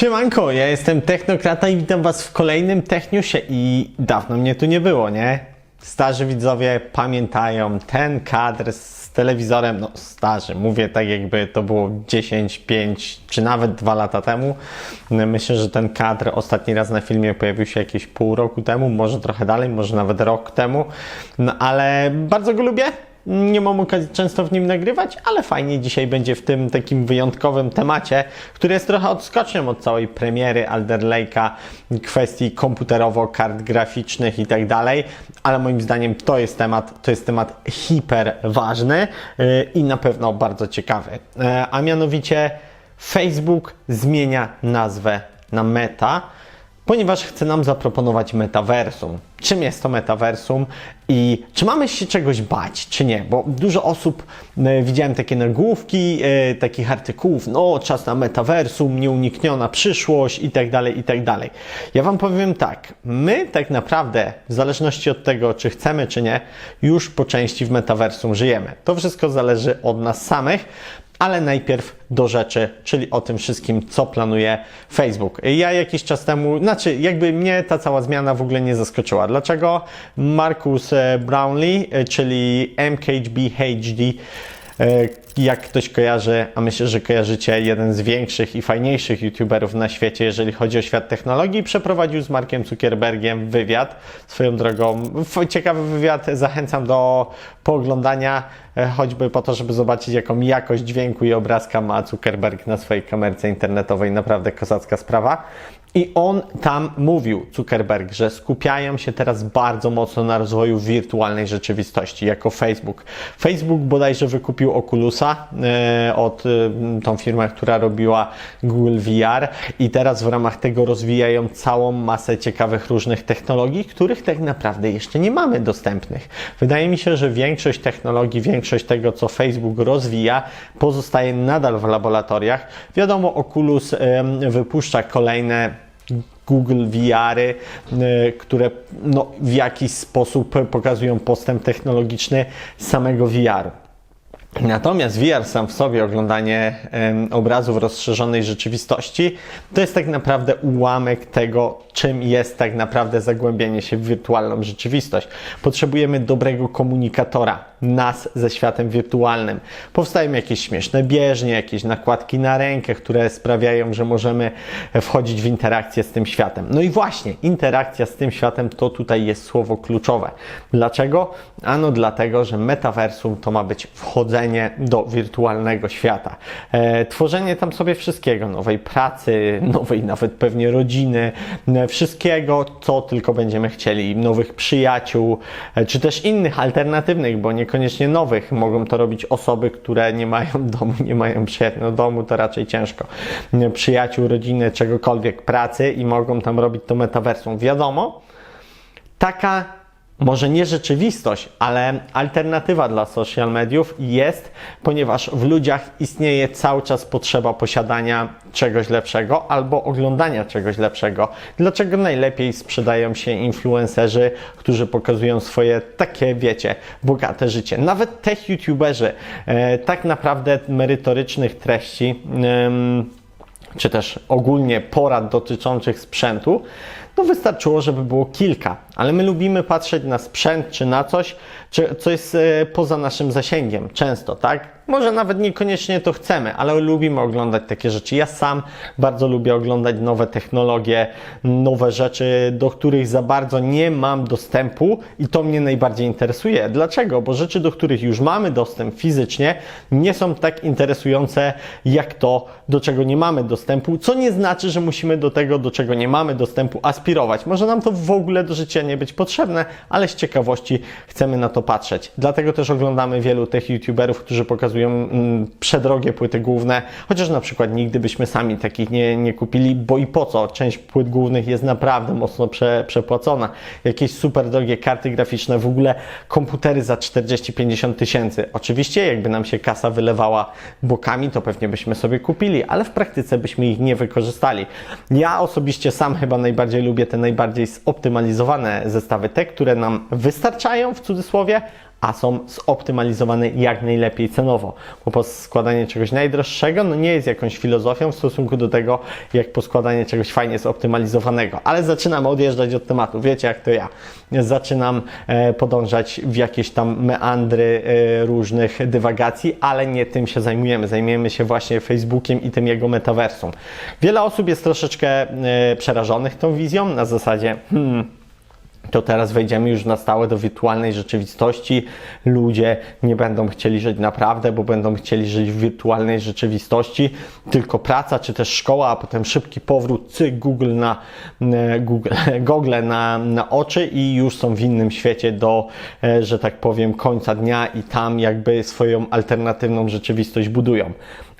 Siemanko, ja jestem Technokrata i witam Was w kolejnym Techniusie i dawno mnie tu nie było, nie? Starzy widzowie pamiętają ten kadr z telewizorem, no starzy, mówię tak jakby to było 10, 5 czy nawet 2 lata temu. Myślę, że ten kadr ostatni raz na filmie pojawił się jakieś pół roku temu, może trochę dalej, może nawet rok temu, no ale bardzo go lubię. Nie mam okazji często w nim nagrywać, ale fajnie dzisiaj będzie w tym takim wyjątkowym temacie, który jest trochę odskocznią od całej premiery Alder Lake'a, kwestii komputerowo, kart graficznych i tak dalej, ale moim zdaniem to jest temat, to jest temat hiper ważny yy, i na pewno bardzo ciekawy. Yy, a mianowicie Facebook zmienia nazwę na Meta ponieważ chce nam zaproponować metaversum. Czym jest to metaversum i czy mamy się czegoś bać, czy nie? Bo dużo osób, e, widziałem takie nagłówki, e, takich artykułów, no czas na metaversum, nieunikniona przyszłość i tak dalej, i tak dalej. Ja Wam powiem tak, my tak naprawdę, w zależności od tego, czy chcemy, czy nie, już po części w metaversum żyjemy. To wszystko zależy od nas samych, ale najpierw do rzeczy, czyli o tym wszystkim, co planuje Facebook. Ja jakiś czas temu, znaczy jakby mnie ta cała zmiana w ogóle nie zaskoczyła. Dlaczego? Marcus e, Brownlee, e, czyli MKHD, e, jak ktoś kojarzy, a myślę, że kojarzycie, jeden z większych i fajniejszych youtuberów na świecie, jeżeli chodzi o świat technologii, przeprowadził z Markiem Zuckerbergiem wywiad. Swoją drogą, ciekawy wywiad, zachęcam do pooglądania, choćby po to, żeby zobaczyć, jaką jakość dźwięku i obrazka ma Zuckerberg na swojej kamerce internetowej. Naprawdę kozacka sprawa. I on tam mówił, Zuckerberg, że skupiają się teraz bardzo mocno na rozwoju wirtualnej rzeczywistości, jako Facebook. Facebook bodajże wykupił Oculusa e, od e, tą firmę, która robiła Google VR i teraz w ramach tego rozwijają całą masę ciekawych różnych technologii, których tak naprawdę jeszcze nie mamy dostępnych. Wydaje mi się, że większość technologii, większość tego, co Facebook rozwija, pozostaje nadal w laboratoriach. Wiadomo, Oculus e, wypuszcza kolejne Google VR-y, które no, w jakiś sposób pokazują postęp technologiczny samego VR-u. Natomiast VR sam w sobie, oglądanie obrazów rozszerzonej rzeczywistości, to jest tak naprawdę ułamek tego, czym jest tak naprawdę zagłębienie się w wirtualną rzeczywistość. Potrzebujemy dobrego komunikatora nas ze światem wirtualnym. Powstają jakieś śmieszne bieżnie, jakieś nakładki na rękę, które sprawiają, że możemy wchodzić w interakcję z tym światem. No i właśnie, interakcja z tym światem to tutaj jest słowo kluczowe. Dlaczego? Ano dlatego, że metaversum to ma być wchodzenie do wirtualnego świata. E, tworzenie tam sobie wszystkiego, nowej pracy, nowej nawet pewnie rodziny, e, wszystkiego, co tylko będziemy chcieli, nowych przyjaciół, e, czy też innych alternatywnych, bo niekoniecznie nowych. Mogą to robić osoby, które nie mają domu, nie mają przyjaciół. No domu to raczej ciężko. Nie, Przyjaciół, rodziny, czegokolwiek, pracy i mogą tam robić to metaversum. Wiadomo, taka może nie rzeczywistość, ale alternatywa dla social mediów jest, ponieważ w ludziach istnieje cały czas potrzeba posiadania czegoś lepszego albo oglądania czegoś lepszego. Dlaczego najlepiej sprzedają się influencerzy, którzy pokazują swoje takie, wiecie, bogate życie? Nawet tech youtuberzy e, tak naprawdę merytorycznych treści. E, czy też ogólnie porad dotyczących sprzętu, no wystarczyło, żeby było kilka. Ale my lubimy patrzeć na sprzęt czy na coś, czy, co jest poza naszym zasięgiem, często, tak? Może nawet niekoniecznie to chcemy, ale lubimy oglądać takie rzeczy. Ja sam bardzo lubię oglądać nowe technologie, nowe rzeczy, do których za bardzo nie mam dostępu i to mnie najbardziej interesuje. Dlaczego? Bo rzeczy, do których już mamy dostęp fizycznie, nie są tak interesujące jak to, do czego nie mamy dostępu, co nie znaczy, że musimy do tego, do czego nie mamy dostępu, aspirować. Może nam to w ogóle do życia nie być potrzebne, ale z ciekawości chcemy na to patrzeć. Dlatego też oglądamy wielu tych youtuberów, którzy pokazują mm, przedrogie płyty główne, chociaż na przykład nigdy byśmy sami takich nie, nie kupili, bo i po co? Część płyt głównych jest naprawdę mocno prze, przepłacona. Jakieś super drogie karty graficzne, w ogóle komputery za 40-50 tysięcy. Oczywiście jakby nam się kasa wylewała bokami, to pewnie byśmy sobie kupili, ale w praktyce byśmy ich nie wykorzystali. Ja osobiście sam chyba najbardziej lubię te najbardziej zoptymalizowane zestawy, te, które nam wystarczają w cudzysłowie, a są zoptymalizowane jak najlepiej cenowo. Bo poskładanie czegoś najdroższego no nie jest jakąś filozofią w stosunku do tego, jak poskładanie czegoś fajnie zoptymalizowanego. Ale zaczynam odjeżdżać od tematu. Wiecie, jak to ja. Zaczynam e, podążać w jakieś tam meandry e, różnych dywagacji, ale nie tym się zajmujemy. Zajmujemy się właśnie Facebookiem i tym jego metaversum. Wiele osób jest troszeczkę e, przerażonych tą wizją na zasadzie hmm, to teraz wejdziemy już na stałe do wirtualnej rzeczywistości. Ludzie nie będą chcieli żyć naprawdę, bo będą chcieli żyć w wirtualnej rzeczywistości. Tylko praca, czy też szkoła, a potem szybki powrót, cyk, Google na e, Google, Google na, na oczy i już są w innym świecie do, e, że tak powiem, końca dnia i tam jakby swoją alternatywną rzeczywistość budują.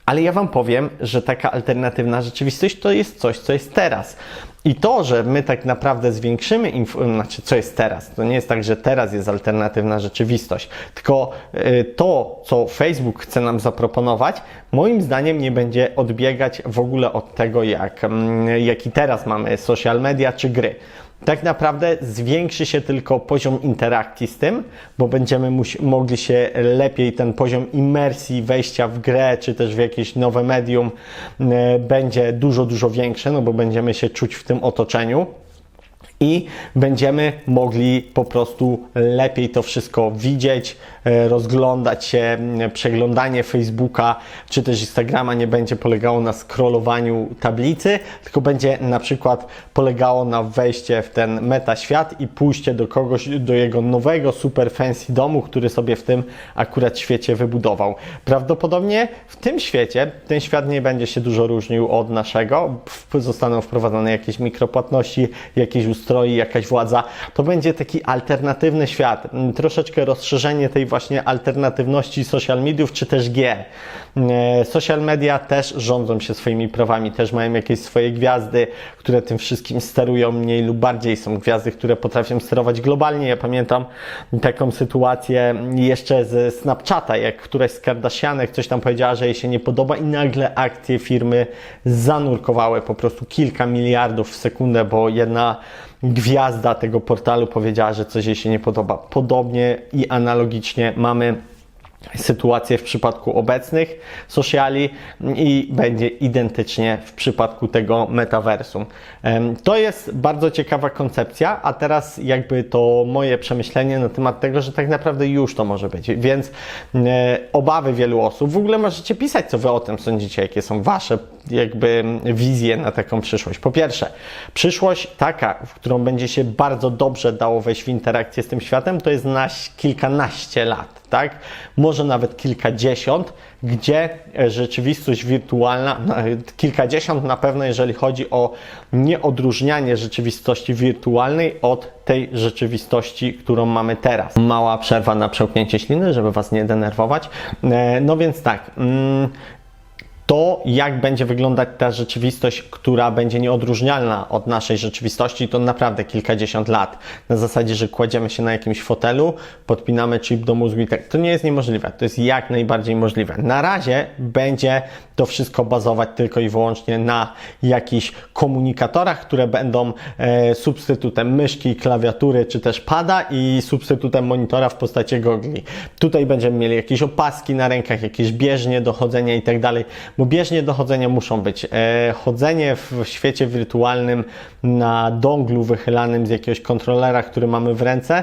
Ale ja Wam powiem, że taka alternatywna rzeczywistość to jest coś, co jest teraz. I to, że my tak naprawdę zwiększymy, znaczy co jest teraz, to nie jest tak, że teraz jest alternatywna rzeczywistość, tylko y, to, co Facebook chce nam zaproponować, moim zdaniem nie będzie odbiegać w ogóle od tego, jak, mm, jaki teraz mamy social media czy gry tak naprawdę zwiększy się tylko poziom interakcji z tym, bo będziemy mogli się lepiej ten poziom imersji, wejścia w grę, czy też w jakieś nowe medium e, będzie dużo, dużo większy, no bo będziemy się czuć w tym otoczeniu i będziemy mogli po prostu lepiej to wszystko widzieć, e, rozglądać się. Przeglądanie Facebooka czy też Instagrama nie będzie polegało na scrollowaniu tablicy, tylko będzie na przykład polegało na wejście w ten meta świat i pójście do kogoś, do jego nowego super fancy domu, który sobie w tym akurat świecie wybudował. Prawdopodobnie w tym świecie ten świat nie będzie się dużo różnił od naszego. Zostaną wprowadzone jakieś mikropłatności, jakieś ustroje, jakaś władza. To będzie taki alternatywny świat. Mm, Troszeczkę rozszerzenie tej właśnie alternatywności social mediów czy też gier. E, Social media też rządzą się swoimi prawami, też mają jakieś swoje gwiazdy, które tym wszystkim sterują mniej lub bardziej. Są gwiazdy, które potrafią sterować globalnie. Ja pamiętam taką sytuację jeszcze ze Snapchata, jak któraś z Kardashianek coś tam powiedziała, że jej się nie podoba i nagle akcje firmy zanurkowały po prostu kilka miliardów w sekundę, bo jedna gwiazda tego portalu powiedziała, że coś jej się nie podoba. Podobnie i analogicznie mamy sytuację w przypadku obecnych sociali i będzie identycznie w przypadku tego metaversum. To jest bardzo ciekawa koncepcja, a teraz jakby to moje przemyślenie na temat tego, że tak naprawdę już to może być. Więc e, obawy wielu osób, w ogóle możecie pisać, co wy o tym sądzicie, jakie są wasze jakby wizje na taką przyszłość. Po pierwsze, przyszłość taka, w którą będzie się bardzo dobrze dało wejść w interakcję z tym światem, to jest na kilkanaście lat, tak? Może nawet kilkadziesiąt, gdzie e, rzeczywistość wirtualna, kilkadziesiąt na pewno, jeżeli chodzi o nieodróżnianie rzeczywistości wirtualnej od tej rzeczywistości, którą mamy teraz. Mała przerwa na przełknięcie śliny, żeby Was nie denerwować. E, No więc tak. To, jak będzie wyglądać ta rzeczywistość, która będzie nieodróżnialna od naszej rzeczywistości, to naprawdę kilkadziesiąt lat. Na zasadzie, że kładziemy się na jakimś fotelu, podpinamy chip do mózgu i tak. To nie jest niemożliwe. To jest jak najbardziej możliwe. Na razie będzie to wszystko bazować tylko i wyłącznie na jakichś komunikatorach, które będą e, substytutem myszki, klawiatury czy też pada i substytutem monitora w postaci gogli. Tutaj będziemy mieli jakieś opaski na rękach, jakieś bieżnie do chodzenia i tak dalej, bo bieżnie do chodzenia muszą być. E, chodzenie w świecie wirtualnym na donglu wychylanym z jakiegoś kontrolera, który mamy w ręce,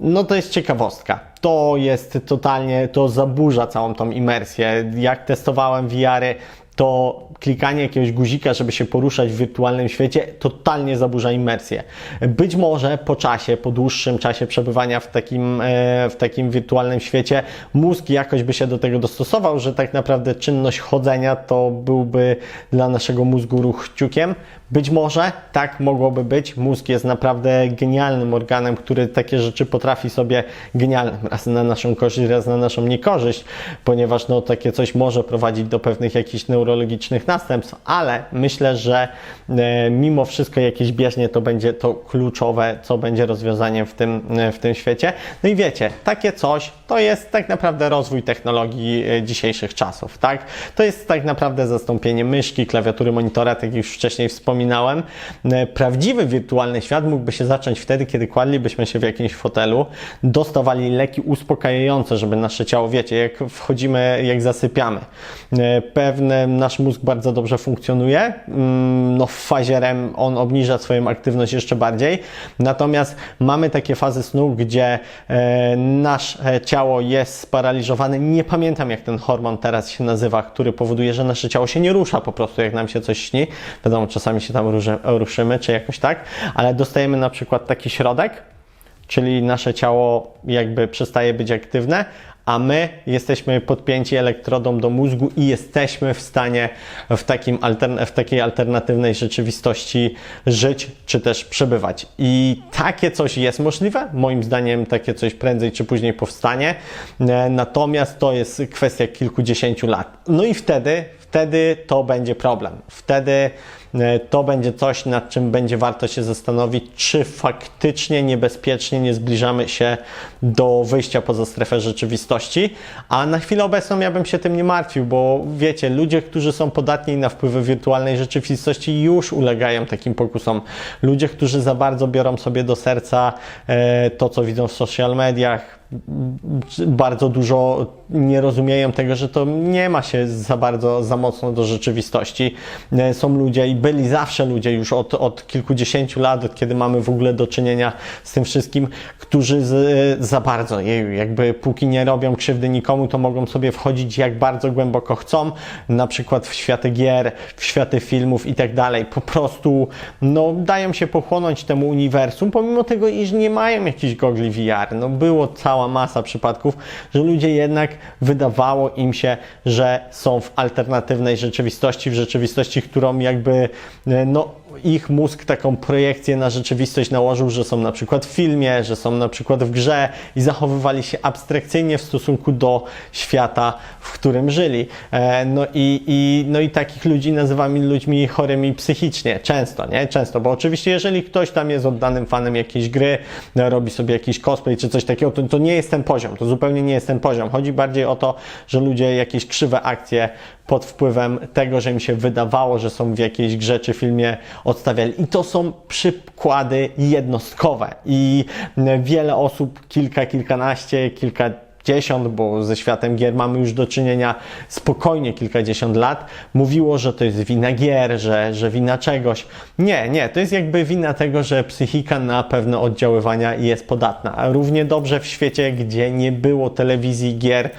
no to jest ciekawostka. To jest totalnie, to zaburza całą tą imersję. Jak testowałem VR-y, to klikanie jakiegoś guzika, żeby się poruszać w wirtualnym świecie, totalnie zaburza imersję. Być może po czasie, po dłuższym czasie przebywania w takim, e, w takim wirtualnym świecie, mózg jakoś by się do tego dostosował, że tak naprawdę czynność chodzenia to byłby dla naszego mózgu ruch kciukiem. Być może tak mogłoby być. Mózg jest naprawdę genialnym organem, który takie rzeczy potrafi sobie genialnie, raz na naszą korzyść, raz na naszą niekorzyść, ponieważ no, takie coś może prowadzić do pewnych jakichś neurologicznych następstw, ale myślę, że e, mimo wszystko jakieś bieżnie to będzie to kluczowe, co będzie rozwiązaniem w tym, e, w tym świecie. No i wiecie, takie coś to jest tak naprawdę rozwój technologii e, dzisiejszych czasów, tak? To jest tak naprawdę zastąpienie myszki, klawiatury, monitora, tak jak już wcześniej wspominałem. Prawdziwy wirtualny świat mógłby się zacząć wtedy, kiedy kładlibyśmy się w jakimś fotelu, dostawali leki uspokajające, żeby nasze ciało, wiecie, jak wchodzimy, jak zasypiamy. Pewne, nasz mózg bardzo dobrze funkcjonuje, Mm, no w fazie REM on obniża swoją aktywność jeszcze bardziej, natomiast mamy takie fazy snu, gdzie e, nasze ciało jest sparaliżowane. Nie pamiętam jak ten hormon teraz się nazywa, który powoduje, że nasze ciało się nie rusza po prostu, jak nam się coś śni. Wiadomo, czasami się tam ruszy- ruszymy, czy jakoś tak, ale dostajemy na przykład taki środek, czyli nasze ciało jakby przestaje być aktywne, a my jesteśmy podpięci elektrodą do mózgu i jesteśmy w stanie w, takim w takiej alternatywnej rzeczywistości żyć czy też przebywać. I takie coś jest możliwe. Moim zdaniem takie coś prędzej czy później powstanie. E, Natomiast to jest kwestia kilkudziesięciu lat. No i wtedy, wtedy to będzie problem. Wtedy to będzie coś, nad czym będzie warto się zastanowić, czy faktycznie niebezpiecznie nie zbliżamy się do wyjścia poza strefę rzeczywistości. A na chwilę obecną ja bym się tym nie martwił, bo wiecie, ludzie, którzy są podatni na wpływy wirtualnej rzeczywistości, już ulegają takim pokusom. Ludzie, którzy za bardzo biorą sobie do serca e, to, co widzą w social mediach, bardzo dużo nie rozumieją tego, że to nie ma się za bardzo, za mocno do rzeczywistości. E, Są ludzie i byli zawsze ludzie już od, od kilkudziesięciu lat, od kiedy mamy w ogóle do czynienia z tym wszystkim, którzy z, za bardzo, jakby póki nie robią krzywdy nikomu, to mogą sobie wchodzić jak bardzo głęboko chcą, na przykład w światy gier, w światy filmów i tak dalej. Po prostu no, dają się pochłonąć temu uniwersum, pomimo tego, iż nie mają jakichś gogli VR. No, było cała masa przypadków, że ludzie jednak wydawało im się, że są w alternatywnej rzeczywistości, w rzeczywistości, którą jakby no, ich mózg taką projekcję na rzeczywistość nałożył, że są na przykład w filmie, że są na przykład w grze i zachowywali się abstrakcyjnie w stosunku do świata, w którym żyli. E, No i, i, no i takich ludzi nazywamy ludźmi chorymi psychicznie, często, nie? Często, bo oczywiście jeżeli ktoś tam jest oddanym fanem jakiejś gry, no, robi sobie jakiś cosplay czy coś takiego, to, to nie jest ten poziom, to zupełnie nie jest ten poziom. Chodzi bardziej o to, że ludzie jakieś krzywe akcje pod wpływem tego, że im się wydawało, że są w jakiejś grze czy filmie odstawiali. I to są przykłady jednostkowe. I wiele osób, kilka, kilkanaście, kilka dziesiąt, bo ze światem gier mamy już do czynienia spokojnie kilkadziesiąt lat, mówiło, że to jest wina gier, że, że wina czegoś. Nie, nie, to jest jakby wina tego, że psychika na pewne oddziaływania jest podatna. A równie dobrze w świecie, gdzie nie było telewizji, gier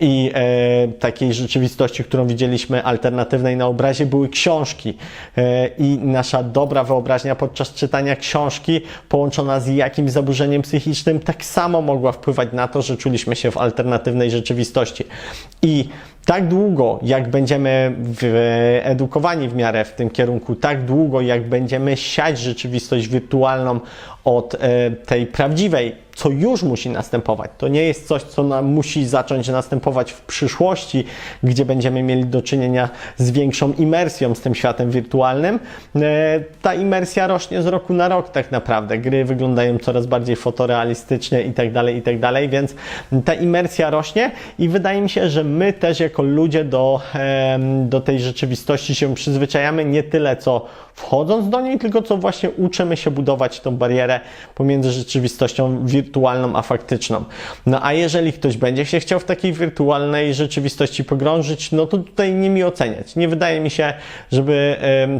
i e, takiej rzeczywistości, którą widzieliśmy alternatywnej na obrazie, były książki. E, I nasza dobra wyobraźnia podczas czytania książki, połączona z jakimś zaburzeniem psychicznym, tak samo mogła wpływać na to, że czuliśmy się w alternatywnej rzeczywistości. I tak długo, jak będziemy edukowani w miarę w tym kierunku, tak długo, jak będziemy siać rzeczywistość wirtualną od e, tej prawdziwej, co już musi następować. To nie jest coś, co nam musi zacząć następować w przyszłości, gdzie będziemy mieli do czynienia z większą imersją z tym światem wirtualnym. E, Ta imersja rośnie z roku na rok tak naprawdę. Gry wyglądają coraz bardziej fotorealistycznie i tak dalej, i tak dalej, więc ta imersja rośnie i wydaje mi się, że my też jako ludzie do, do tej rzeczywistości się przyzwyczajamy nie tyle co wchodząc do niej, tylko co właśnie uczymy się budować tą barierę pomiędzy rzeczywistością wirtualną a faktyczną. No a jeżeli ktoś będzie się chciał w takiej wirtualnej rzeczywistości pogrążyć, no to tutaj nie mi oceniać. Nie wydaje mi się, żeby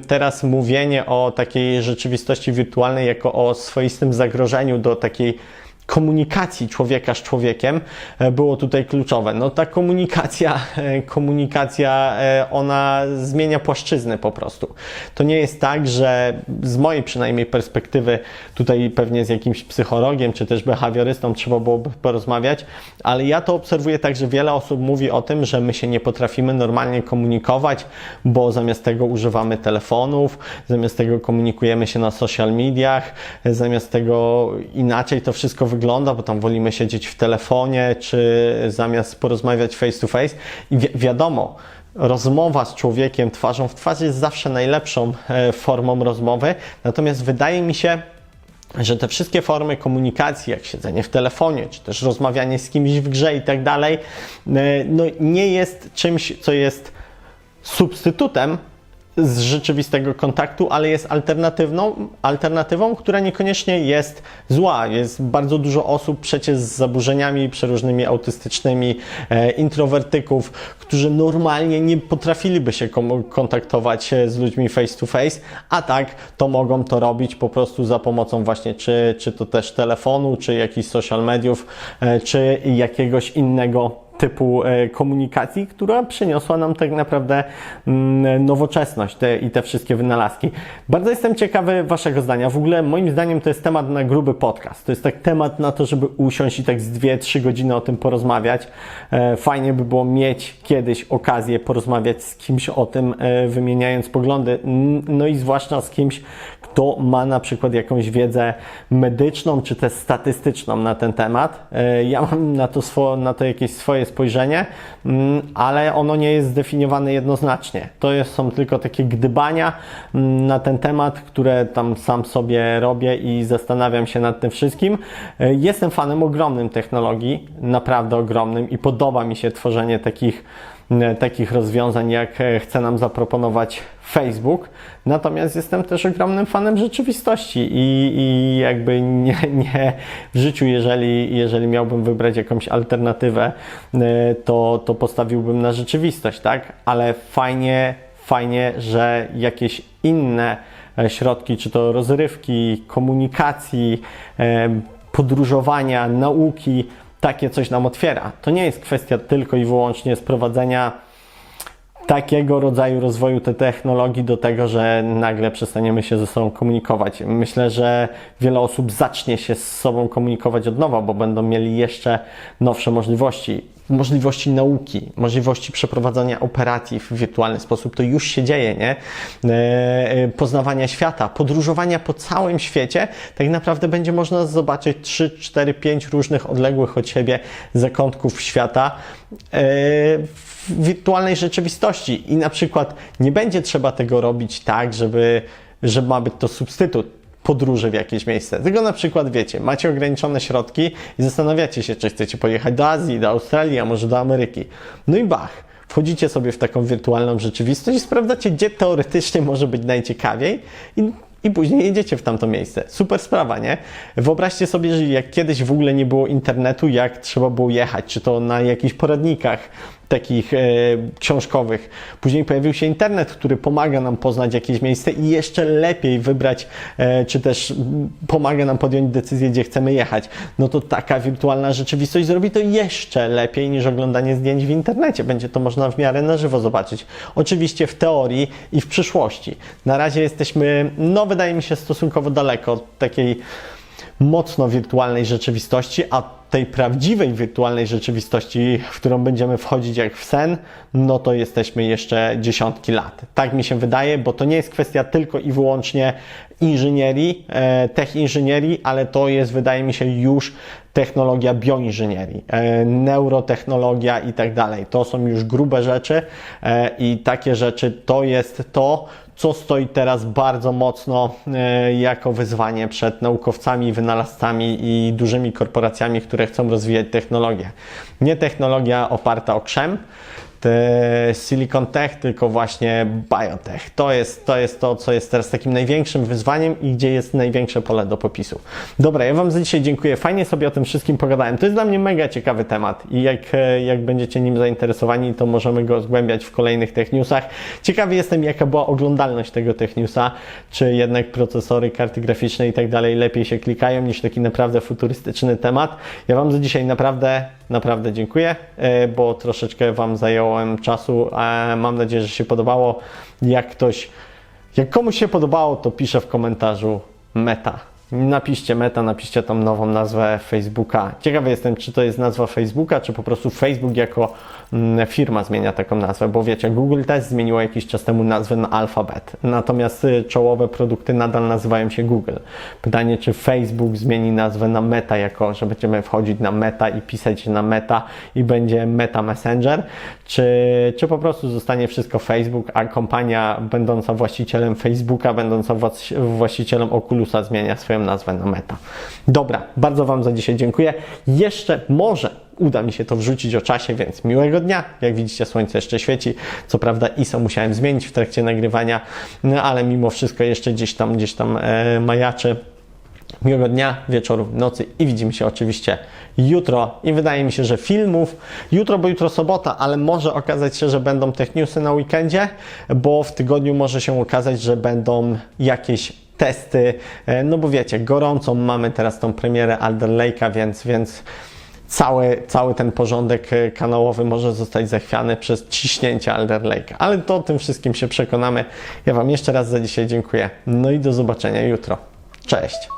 teraz mówienie o takiej rzeczywistości wirtualnej jako o swoistym zagrożeniu do takiej komunikacji człowieka z człowiekiem e, było tutaj kluczowe. No ta komunikacja, e, komunikacja, e, ona zmienia płaszczyznę po prostu. To nie jest tak, że z mojej przynajmniej perspektywy, tutaj pewnie z jakimś psychologiem czy też behawiorystą trzeba byłoby porozmawiać, ale ja to obserwuję tak, że wiele osób mówi o tym, że my się nie potrafimy normalnie komunikować, bo zamiast tego używamy telefonów, zamiast tego komunikujemy się na social mediach, zamiast tego inaczej to wszystko wygląda, bo tam wolimy siedzieć w telefonie, czy zamiast porozmawiać face to face. I wi- wiadomo, rozmowa z człowiekiem twarzą w twarz jest zawsze najlepszą e, formą rozmowy. Natomiast wydaje mi się, że te wszystkie formy komunikacji, jak siedzenie w telefonie, czy też rozmawianie z kimś w grze i tak dalej, e, no nie jest czymś, co jest substytutem z rzeczywistego kontaktu, ale jest alternatywną, alternatywą, która niekoniecznie jest zła. Jest bardzo dużo osób przecież z zaburzeniami przeróżnymi autystycznymi, e, introwertyków, którzy normalnie nie potrafiliby się kontaktować e, z ludźmi face to face, a tak to mogą to robić po prostu za pomocą właśnie czy, czy to też telefonu, czy jakichś social mediów, e, czy jakiegoś innego typu e, komunikacji, która przyniosła nam tak naprawdę mm, nowoczesność te, i te wszystkie wynalazki. Bardzo jestem ciekawy Waszego zdania. W ogóle moim zdaniem to jest temat na gruby podcast. To jest tak temat na to, żeby usiąść i tak z 2-3 godziny o tym porozmawiać. E, Fajnie by było mieć kiedyś okazję porozmawiać z kimś o tym, e, wymieniając poglądy. No i zwłaszcza z kimś, kto ma na przykład jakąś wiedzę medyczną czy też statystyczną na ten temat. Ja mam na to, swo, na to jakieś swoje spojrzenie, mm, ale ono nie jest zdefiniowane jednoznacznie. To jest, są tylko takie gdybania mm, na ten temat, które tam sam sobie robię i zastanawiam się nad tym wszystkim. E, Jestem fanem ogromnym technologii, naprawdę ogromnym i podoba mi się tworzenie takich takich rozwiązań, jak e, chce nam zaproponować Facebook. Natomiast jestem też ogromnym fanem rzeczywistości i, i jakby nie, nie w życiu, jeżeli, jeżeli miałbym wybrać jakąś alternatywę, e, to, to postawiłbym na rzeczywistość, tak? Ale fajnie, fajnie, że jakieś inne e, środki, czy to rozrywki, komunikacji, e, podróżowania, nauki, takie coś nam otwiera. To nie jest kwestia tylko i wyłącznie sprowadzenia takiego rodzaju rozwoju tej technologii do tego, że nagle przestaniemy się ze sobą komunikować. Myślę, że wiele osób zacznie się z sobą komunikować od nowa, bo będą mieli jeszcze nowsze możliwości. Możliwości nauki, możliwości przeprowadzania operacji w wirtualny sposób. To już się dzieje, nie? E, e, Poznawania świata, podróżowania po całym świecie. Tak naprawdę będzie można zobaczyć 3, 4, 5 różnych odległych od siebie zakątków świata e, w wirtualnej rzeczywistości. I na przykład nie będzie trzeba tego robić tak, żeby, że ma być to substytut podróży w jakieś miejsce. Tylko na przykład wiecie, macie ograniczone środki i zastanawiacie się, czy chcecie pojechać do Azji, do Australii, a może do Ameryki. No i bach, wchodzicie sobie w taką wirtualną rzeczywistość i sprawdzacie, gdzie teoretycznie może być najciekawiej i i później jedziecie w tamto miejsce. Super sprawa, nie? Wyobraźcie sobie, że jak kiedyś w ogóle nie było internetu, jak trzeba było jechać, czy to na jakichś poradnikach takich e, książkowych. Później pojawił się internet, który pomaga nam poznać jakieś miejsce i jeszcze lepiej wybrać, e, czy też pomaga nam podjąć decyzję, gdzie chcemy jechać. No to taka wirtualna rzeczywistość zrobi to jeszcze lepiej niż oglądanie zdjęć w internecie. Będzie to można w miarę na żywo zobaczyć. Oczywiście w teorii i w przyszłości. Na razie jesteśmy, no wydaje mi się, stosunkowo daleko od takiej mocno wirtualnej rzeczywistości, a tej prawdziwej wirtualnej rzeczywistości, w którą będziemy wchodzić jak w sen, no to jesteśmy jeszcze dziesiątki lat. Tak mi się wydaje, bo to nie jest kwestia tylko i wyłącznie inżynierii, e, tech inżynierii, ale to jest, wydaje mi się, już technologia bioinżynierii, e, neurotechnologia i tak dalej. To są już grube rzeczy e, i takie rzeczy to jest to, co stoi teraz bardzo mocno e, jako wyzwanie przed naukowcami, wynalazcami i dużymi korporacjami, które chcą rozwijać technologię. Nie technologia oparta o krzem, Silicon Tech, tylko właśnie biotech. To jest, to jest to, co jest teraz takim największym wyzwaniem i gdzie jest największe pole do popisu. Dobra, ja Wam za dzisiaj dziękuję. Fajnie sobie o tym wszystkim pogadałem. To jest dla mnie mega ciekawy temat i jak, jak będziecie nim zainteresowani, to możemy go zgłębiać w kolejnych Tech Newsach. Ciekawy jestem, jaka była oglądalność tego Tech Newsa, czy jednak procesory, karty graficzne i tak dalej lepiej się klikają niż taki naprawdę futurystyczny temat. Ja Wam za dzisiaj naprawdę, naprawdę dziękuję, e, bo troszeczkę Wam zająłem czasu. Mam nadzieję, że się podobało. Jak ktoś, jak komuś się podobało, to piszę w komentarzu meta. Napiszcie Meta, napiszcie tą nową nazwę Facebooka. Ciekawy jestem, czy to jest nazwa Facebooka, czy po prostu Facebook jako mm, firma zmienia taką nazwę, bo wiecie, Google też zmieniło jakiś czas temu nazwę na Alphabet, natomiast y, czołowe produkty nadal nazywają się Google. Pytanie, czy Facebook zmieni nazwę na Meta, jako że będziemy wchodzić na Meta i pisać na Meta i będzie Meta Messenger, czy, czy po prostu zostanie wszystko Facebook, a kompania będąca właścicielem Facebooka, będąca właścicielem Oculusa zmienia swoją nazwę na Meta. Dobra, bardzo Wam za dzisiaj dziękuję. Jeszcze może uda mi się to wrzucić o czasie, więc miłego dnia. Jak widzicie, słońce jeszcze świeci. Co prawda ISO musiałem zmienić w trakcie nagrywania, no ale mimo wszystko jeszcze gdzieś tam, gdzieś tam e, majaczy. Miłego dnia, wieczoru, nocy i widzimy się oczywiście jutro. I wydaje mi się, że filmów jutro, bo jutro sobota, ale może okazać się, że będą tech newsy na weekendzie, bo w tygodniu może się okazać, że będą jakieś testy. E, No bo wiecie, gorącą mamy teraz tą premierę Alder Lake'a, więc, więc cały, cały ten porządek e, kanałowy może zostać zachwiany przez ciśnięcie Alder Lake'a. Ale to o tym wszystkim się przekonamy. Ja Wam jeszcze raz za dzisiaj dziękuję. No i do zobaczenia jutro. Cześć!